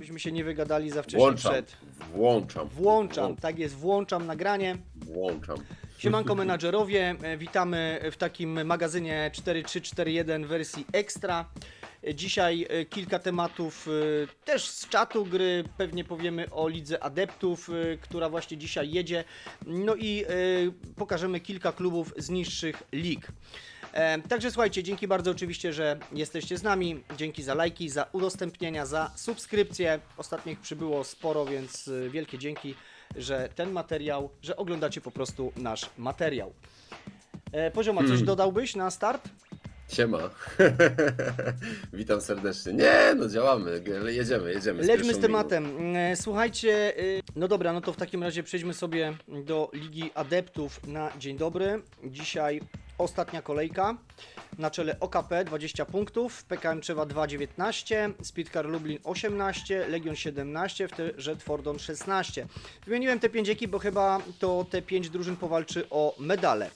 żebyśmy się nie wygadali za wcześnie Włączam, przed. włączam. Włączam, tak jest, włączam nagranie. Włączam. Siemanko menadżerowie, e, witamy w takim magazynie 4341 wersji ekstra. E, Dzisiaj e, kilka tematów e, też z czatu gry, pewnie powiemy o Lidze Adeptów, e, która właśnie dzisiaj jedzie. No i e, pokażemy kilka klubów z niższych lig. E, Także słuchajcie, dzięki bardzo oczywiście, że jesteście z nami. Dzięki za lajki, za udostępnienia, za subskrypcje. Ostatnio ich przybyło sporo, więc e, wielkie dzięki, że ten materiał, że oglądacie po prostu nasz materiał. E, Pozioma, coś Hmm. dodałbyś na start? Siema. Witam serdecznie. Nie, no działamy. Jedziemy, jedziemy. Lećmy z tematem. Słuchajcie, no dobra, no to w takim razie przejdźmy sobie do Ligi Adeptów na dzień dobry. Dzisiaj ostatnia kolejka. Na czele OKP 20 punktów, PKM Czewa 2,19, Speedcar Lublin 18, Legion 17, w te Fordon 16. Wymieniłem te 5 ekip, bo chyba to te 5 drużyn powalczy o medale.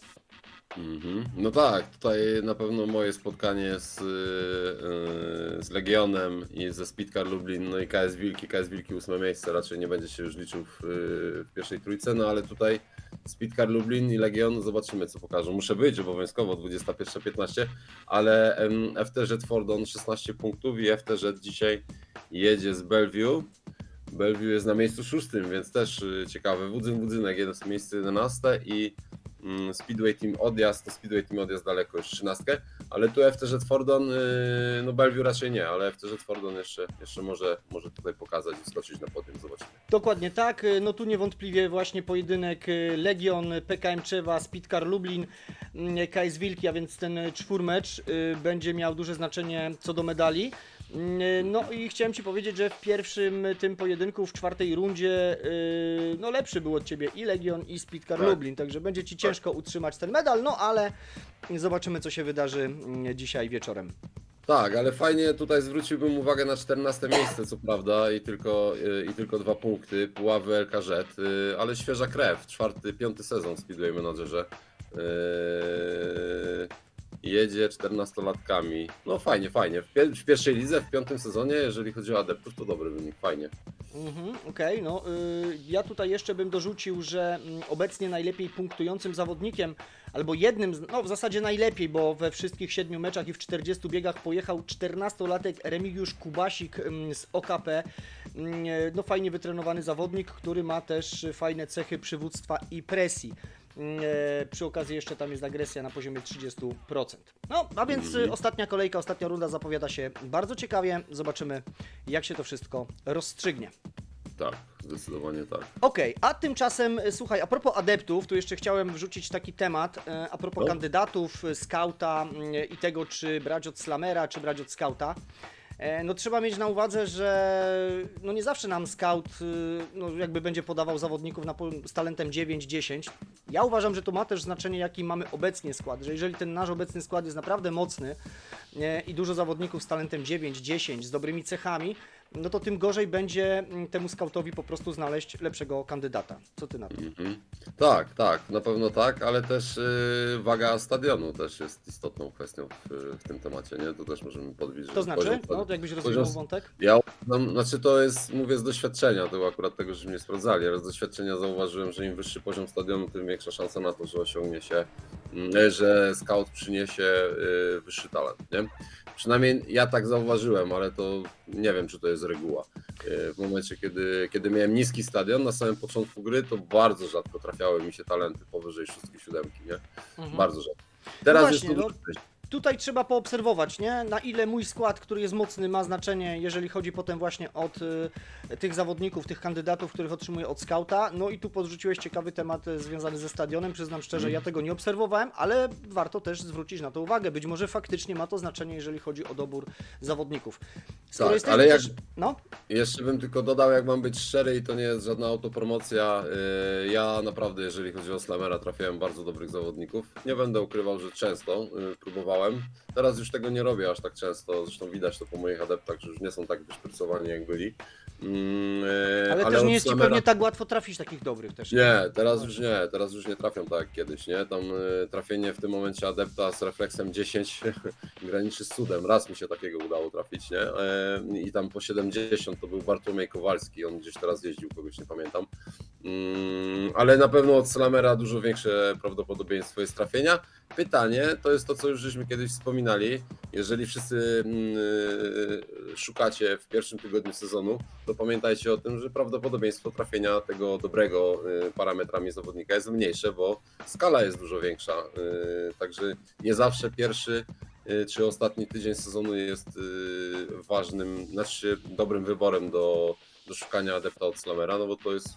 Mhm. No tak, tutaj na pewno moje spotkanie z, yy, z Legionem i ze Speedcar Lublin, no i KS Wilki, KS Wilki ósme miejsce, raczej nie będzie się już liczył w, yy, w pierwszej trójce, no ale tutaj Speedcar Lublin i Legion, zobaczymy co pokażą. Muszę być obowiązkowo 21.15, ale FTZ Fordon 16 punktów i FTZ dzisiaj jedzie z Bellevue. Bellevue jest na miejscu szóstym, więc też y, ciekawy. Wudzyn Budzynek jest miejsce 11 i Speedway Team odjazd, to Speedway Team odjazd daleko już 13, ale tu FTZ Fordon, y, no Bellevue raczej nie, ale FTZ Fordon jeszcze, jeszcze może, może tutaj pokazać i skoczyć na podium, zobaczymy. Dokładnie tak. No tu niewątpliwie właśnie pojedynek y, Legion, PKM Czewa, Speedcar Lublin, mm, KS Wilki, a więc ten czwórmecz y, będzie miał duże znaczenie co do medali. Mm, No i chciałem Ci powiedzieć, że w pierwszym tym pojedynku, w czwartej rundzie, y, no lepszy był od Ciebie i Legion, i Speedcar Tak. Lublin, także będzie Ci ciężko utrzymać ten medal, no ale zobaczymy co się wydarzy mm, dzisiaj wieczorem. Tak, ale fajnie tutaj zwróciłbym uwagę na 14 miejsce, co prawda, i tylko, y, i tylko dwa punkty, Puławy LKZ, y, ale świeża krew, czwarty, piąty sezon w Speedway Managerze. Yy, jedzie 14-latkami. No fajnie, fajnie. W, pier- w pierwszej lidze, w piątym sezonie, jeżeli chodzi o adeptów, to dobry wynik, fajnie. Mhm, Okej, no y, ja tutaj jeszcze bym dorzucił, że mm, obecnie najlepiej punktującym zawodnikiem, albo jednym, z, no w zasadzie najlepiej, bo we wszystkich siedmiu meczach i w 40 biegach pojechał 14-latek Remigiusz Kubasik mm, z OKP. Mm, e, No fajnie wytrenowany zawodnik, który ma też fajne cechy przywództwa i presji. Mm, e, Przy okazji jeszcze tam jest agresja na poziomie 30%. No, a więc y, ostatnia kolejka, ostatnia runda zapowiada się bardzo ciekawie. Zobaczymy, jak się to wszystko rozstrzygnie. Tak, zdecydowanie tak. Okej, a tymczasem, e, słuchaj, a propos adeptów, tu jeszcze chciałem wrzucić taki temat, e, a propos No. kandydatów, skauta mm, i tego, czy brać od slamera, czy brać od skauta. E, No trzeba mieć na uwadze, że no nie zawsze nam scout y, no jakby będzie podawał zawodników na, z talentem 9-10. Ja uważam, że to ma też znaczenie, jaki mamy obecnie skład, że jeżeli ten nasz obecny skład jest naprawdę mocny e, i dużo zawodników z talentem 9-10, z dobrymi cechami, no to tym gorzej będzie mm, temu skautowi po prostu znaleźć lepszego kandydata. Co ty na to? Mhm. Tak, tak, na pewno tak, ale też y, waga stadionu też jest istotną kwestią w, w tym temacie, nie? To też możemy podbić. To znaczy? poziom- No, to jakbyś rozwinął wątek? Ja uważam, znaczy to jest, mówię z doświadczenia, to akurat tego, że mnie sprawdzali, ale z doświadczenia zauważyłem, że im wyższy poziom stadionu, tym większa szansa na to, że osiągnie się, mm, że scout przyniesie y, wyższy talent, nie? Przynajmniej ja tak zauważyłem, ale to nie wiem, czy to jest reguła. Y, W momencie, kiedy, kiedy miałem niski stadion na samym początku gry, to bardzo rzadko trafiały mi się talenty powyżej szóstki, siódemki, nie? Mhm. Bardzo rzadko. Teraz No jest właśnie, to no. Tutaj trzeba poobserwować, nie? Na ile mój skład, który jest mocny, ma znaczenie, jeżeli chodzi potem właśnie od y, tych zawodników, tych kandydatów, których otrzymuję od skauta. No i tu podrzuciłeś ciekawy temat y, związany ze stadionem. Przyznam szczerze, ja tego nie obserwowałem, ale warto też zwrócić na to uwagę. Być może faktycznie ma to znaczenie, jeżeli chodzi o dobór zawodników. Skoro Tak, jesteśmy ale jak- też... No, Jeszcze bym tylko dodał, jak mam być szczery i to nie jest żadna autopromocja. yy, Ja naprawdę, jeżeli chodzi o Slamera, trafiałem bardzo dobrych zawodników. Nie będę ukrywał, że często yy, próbowałem. Teraz już tego nie robię aż tak często. Zresztą widać to po moich adeptach, że już nie są tak wyszprycowani jak byli. Mm, e, Ale, też od nie jest ci Slamera- pewnie tak łatwo trafić takich dobrych też. Nie, teraz już nie, teraz już nie trafią tak jak kiedyś, nie? Tam y, trafienie w tym momencie adepta z refleksem 10 graniczy z cudem. Raz mi się takiego udało trafić, nie? E, I tam po 70 to był Bartłomiej Kowalski, on gdzieś teraz jeździł, kogoś nie pamiętam. Mm, ale na pewno od Slamera dużo większe prawdopodobieństwo jest trafienia. Pytanie to jest to, co już żeśmy kiedyś wspominali. Jeżeli wszyscy mm, y, szukacie w pierwszym tygodniu sezonu, to pamiętajcie o tym, że prawdopodobieństwo trafienia tego dobrego y, parametrami zawodnika jest mniejsze, bo skala jest dużo większa. y, Także nie zawsze pierwszy y, czy ostatni tydzień sezonu jest ważnym, znaczy dobrym wyborem do, do szukania adepta od Slamera, no bo to jest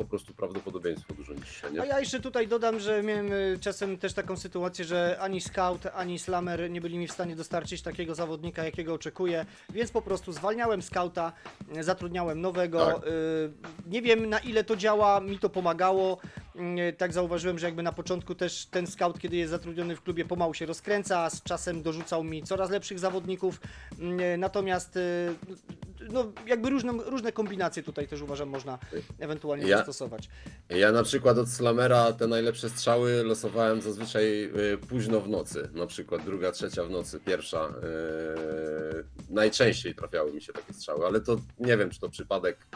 po prostu prawdopodobieństwo dużo niższe, A nie? ja jeszcze tutaj dodam, że miałem y, czasem też taką sytuację, że ani scout, ani slammer nie byli mi w stanie dostarczyć takiego zawodnika, jakiego oczekuję, więc po prostu zwalniałem scouta, y, zatrudniałem nowego. Tak. y, Nie wiem na ile to działa, mi to pomagało. Y, Tak zauważyłem, że jakby na początku też ten scout, kiedy jest zatrudniony w klubie, pomału się rozkręca, a z czasem dorzucał mi coraz lepszych zawodników. Y, Natomiast y, no, jakby różne, różne kombinacje tutaj też uważam można ewentualnie Ja- zastosować. Ja na przykład od Slamera te najlepsze strzały losowałem zazwyczaj y, późno w nocy, na przykład druga, trzecia w nocy, pierwsza. y, najczęściej trafiały mi się takie strzały, ale to nie wiem, czy to przypadek.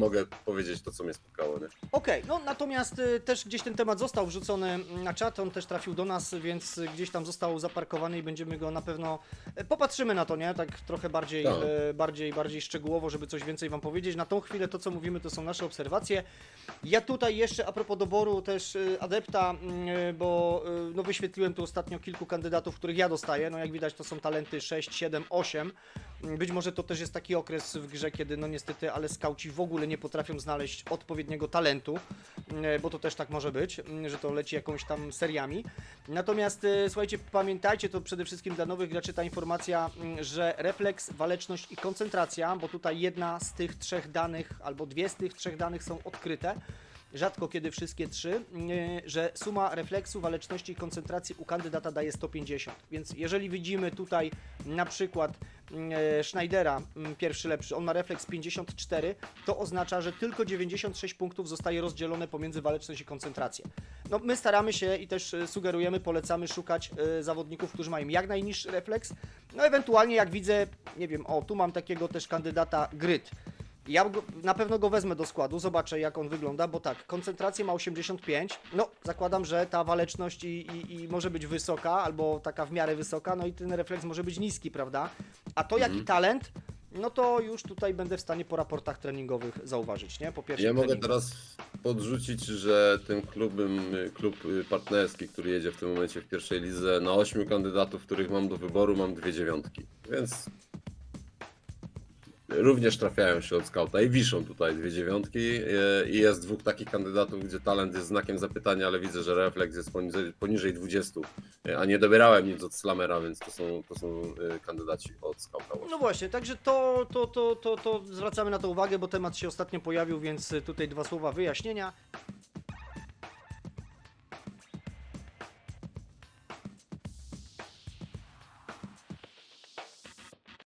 Mogę powiedzieć to, co mnie spotkało. Nie? Okej, no natomiast y, też gdzieś ten temat został wrzucony mm, na czat, on też trafił do nas, więc y, gdzieś tam został zaparkowany i będziemy go na pewno e, popatrzymy na to, nie? Tak trochę bardziej, Tak. bardziej, bardziej szczegółowo, żeby coś więcej wam powiedzieć. Na tą chwilę to, co mówimy, to są nasze obserwacje. Ja tutaj jeszcze a propos doboru też y, adepta, mm, y, bo y, no wyświetliłem tu ostatnio kilku kandydatów, których ja dostaję. No jak widać, to są talenty 6, 7, 8. Mm, Być może to też jest taki okres w grze, kiedy no niestety, ale skauci w ogóle nie potrafią znaleźć odpowiedniego talentu, mm, bo to też tak może być, mm, że to leci jakąś tam seriami. Natomiast e, słuchajcie, pamiętajcie, to przede wszystkim dla nowych graczy ta informacja, mm, że refleks, waleczność i koncentracja, bo tutaj jedna z tych trzech danych, albo dwie z tych trzech danych są odkryte, rzadko kiedy wszystkie trzy, e, że suma refleksu, waleczności i koncentracji u kandydata daje 150. Więc jeżeli widzimy tutaj na przykład e, Schneidera, pierwszy lepszy, on ma refleks 54, to oznacza, że tylko 96 punktów zostaje rozdzielone pomiędzy waleczność i koncentrację. No, my staramy się i też e, sugerujemy, polecamy szukać zawodników, którzy mają jak najniższy refleks. No, ewentualnie jak widzę, nie wiem, o, tu mam takiego też kandydata Gryt. Ja go, na pewno go wezmę do składu, zobaczę jak on wygląda, bo tak, koncentrację ma 85, no zakładam, że ta waleczność i, i, i może być wysoka, albo taka w miarę wysoka, no i ten refleks może być niski, prawda? A to jaki talent, no to już tutaj będę w stanie po raportach treningowych zauważyć, nie? Po pierwsze Ja mogę teraz podrzucić, że ten klubem, klub partnerski, który jedzie w tym momencie w pierwszej lidze, na ośmiu kandydatów, których mam do wyboru, mam dwie dziewiątki. Więc również trafiają się od skauta i wiszą tutaj dwie dziewiątki i jest dwóch takich kandydatów, gdzie talent jest znakiem zapytania, ale widzę, że refleks jest poniżej, poniżej 20, y, a nie dobierałem nic od Slamera, więc to są, to są y, kandydaci od skauta. No właśnie, także to, to, to, to, to zwracamy na to uwagę, bo temat się ostatnio pojawił, więc tutaj dwa słowa wyjaśnienia.